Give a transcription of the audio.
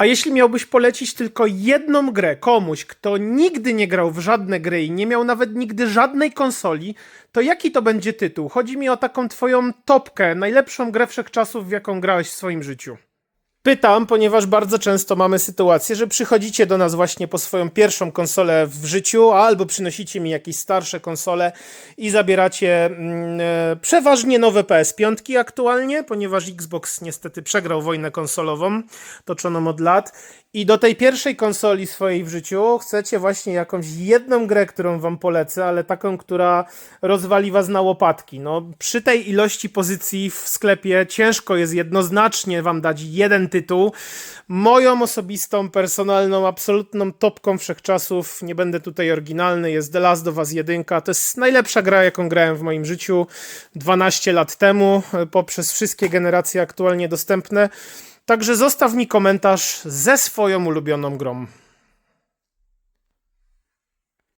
A jeśli miałbyś polecić tylko jedną grę komuś, kto nigdy nie grał w żadne gry i nie miał nawet nigdy żadnej konsoli, to jaki to będzie tytuł? Chodzi mi o taką twoją topkę, najlepszą grę wszechczasów, w jaką grałeś w swoim życiu. Pytam, ponieważ bardzo często mamy sytuację, że przychodzicie do nas właśnie po swoją pierwszą konsolę w życiu, albo przynosicie mi jakieś starsze konsole i zabieracie mm, e, przeważnie nowe PS5 aktualnie, ponieważ Xbox niestety przegrał wojnę konsolową toczoną od lat. I do tej pierwszej konsoli swojej w życiu chcecie właśnie jakąś jedną grę, którą wam polecę, ale taką, która rozwali was na łopatki. No, przy tej ilości pozycji w sklepie ciężko jest jednoznacznie wam dać jeden tytuł. Moją osobistą, personalną, absolutną topką wszechczasów, nie będę tutaj oryginalny, jest The Last of Us 1. To jest najlepsza gra, jaką grałem w moim życiu 12 lat temu, poprzez wszystkie generacje aktualnie dostępne. Także zostaw mi komentarz ze swoją ulubioną grą.